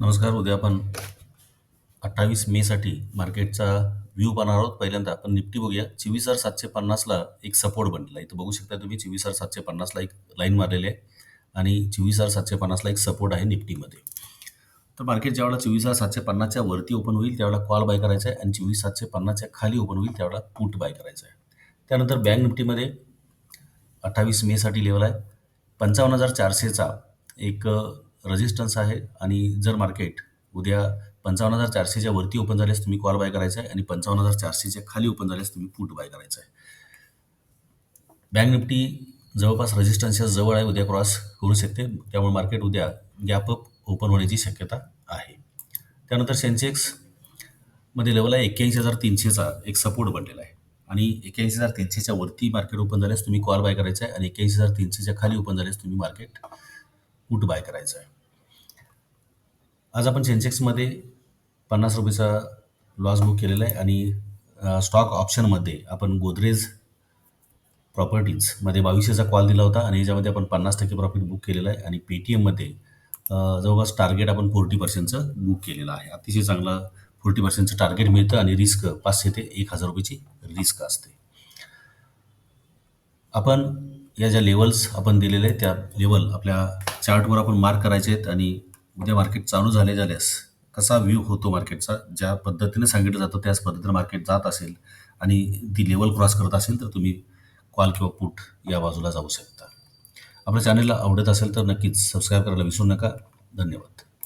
नमस्कार उद्या आपण अठ्ठावीस मेसाठी मार्केटचा व्ह्यू पाहणार आहोत. पहिल्यांदा आपण निफ्टी बघूया. चोवीस हजार सातशे पन्नासला एक सपोर्ट बनलेला आहे. इथं बघू शकता तुम्ही चोवीस हजार सातशे पन्नासला एक लाईन मारलेली आहे आणि चोवीस हजार सातशे पन्नासला एक सपोर्ट आहे निफ्टीमध्ये. तर मार्केट ज्यावेळेला चोवीस हजार सातशे पन्नासच्या वरती ओपन होईल त्यावेळेला कॉल बाय करायचा आहे आणि चोवीस सातशे पन्नासच्या खाली ओपन होईल त्यावेळेला पुट बाय करायचा आहे. त्यानंतर बँक निफ्टीमध्ये अठ्ठावीस मेसाठी लेवल आहे. पंचावन्न हजार चारशेचा एक रेजिस्टन्स आहे आणि जर मार्केट उद्या पंचावन्न हजार चारशेच्या वरती ओपन झाल्यास तुम्ही कॉल बाय करायचा आहे आणि पंचावन्न हजार चारशेच्या खाली ओपन झाल्यास तुम्ही पुट बाय करायचा आहे. बँक निफ्टी जवळपास रजिस्टन्सच्या जवळ आहे उद्या क्रॉस करू शकते. त्यामुळे मार्केट उद्या गॅप अप ओपन होण्याची शक्यता आहे. त्यानंतर सेन्सेक्समध्ये लेवल आहे एक्क्याऐंशी हजार तीनशेचा एक सपोर्ट बनलेला आहे. आणि एक्क्याऐंशी हजार तीनशेच्या वरती मार्केट ओपन झाल्यास तुम्ही कॉल बाय करायचा आहे आणि एक्क्याऐंशी हजार तीनशेच्या खाली ओपन झाल्यास तुम्ही मार्केट पुट बाय करायचं आहे आज आपण सेन्सेक्समध्ये पन्नास रुपयेचा लॉस बुक केलेला आहे आणि स्टॉक ऑप्शनमध्ये आपण गोदरेज प्रॉपर्टीजमध्ये बावीसशेचा कॉल दिला होता आणि याच्यामध्ये आपण पन्नास टक्के प्रॉफिट बुक केलेलं आहे आणि पेटीएममध्ये जवळपास टार्गेट आपण फोर्टी पर्सेंटचं बुक केलेलं आहे. अतिशय चांगलं फोर्टी पर्सेंटचं टार्गेट मिळतं आणि रिस्क पाचशे ते एक हजार रुपयाची रिस्क असते. आपण या ज्या लेवल्स आपण दिलेले आहेत त्या लेवल आपल्या चार्टवर आपण मार्क करायचे आहेत आणि उद्या मार्केट चालू झाले झाल्यास कसा व्ह्यू होतो मार्केटचा ज्या पद्धतीने सांगितलं जातं त्याच पद्धतीने मार्केट जात असेल आणि ती लेवल क्रॉस करत असेल तर तुम्ही कॉल किंवा पुट या बाजूला जाऊ शकता. आपल्या चॅनलला आवडत असेल तर नक्कीच सबस्क्राईब करायला विसरू नका. धन्यवाद.